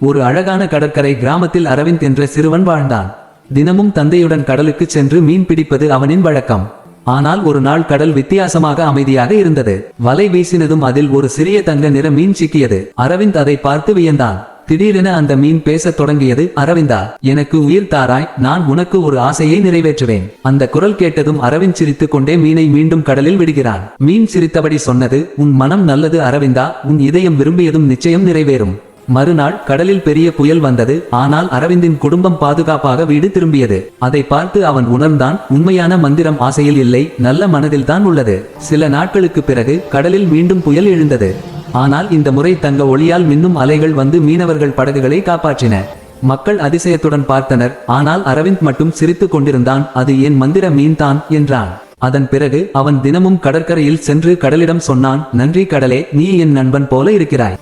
ஒரு அழகான கடற்கரை கிராமத்தில் அரவிந்த் என்ற சிறுவன் வாழ்ந்தான். தினமும் தந்தையுடன் கடலுக்கு சென்று மீன் பிடிப்பது அவனின் வழக்கம். ஆனால் ஒரு நாள் கடல் வித்தியாசமாக அமைதியாக இருந்தது. வலை வீசினதும் அதில் ஒரு சிறிய தங்க நிற மீன் சிக்கியது. அரவிந்த் அதை பார்த்து வியந்தான். திடீரென அந்த மீன் பேசத் தொடங்கியது அரவிந்தா எனக்கு உயிர் தாராய் நான் உனக்கு ஒரு ஆசையை நிறைவேற்றுவேன். அந்த குரல் கேட்டதும் அரவிந்த் சிரித்துக் கொண்டே மீனை மீண்டும் கடலில் விடுகிறான். மீன் சிரித்தபடி சொன்னது உன் மனம் நல்லது அரவிந்தா உன் இதயம் விரும்பியதும் நிச்சயம் நிறைவேறும். மறுநாள் கடலில் பெரிய புயல் வந்தது. ஆனால் அரவிந்தின் குடும்பம் பாதுகாப்பாக வீடு திரும்பியது. அதை பார்த்து அவன் உணர்ந்தான் உண்மையான மந்திரம் ஆசையில் இல்லை நல்ல மனதில்தான் உள்ளது. சில நாட்களுக்கு பிறகு கடலில் மீண்டும் புயல் எழுந்தது. ஆனால் இந்த முறை தங்க ஒளியால் மின்னும் அலைகள் வந்து மீனவர்கள் படகுகளை காப்பாற்றின. மக்கள் அதிசயத்துடன் பார்த்தனர். ஆனால் அரவிந்த் மட்டும் சிரித்துக் கொண்டிருந்தான் அது என் மந்திர மீன்தான் என்றான். அதன் பிறகு அவன் தினமும் கடற்கரையில் சென்று கடலிடம் சொன்னான் நன்றி கடலே நீ என் நண்பன் போல இருக்கிறாய்.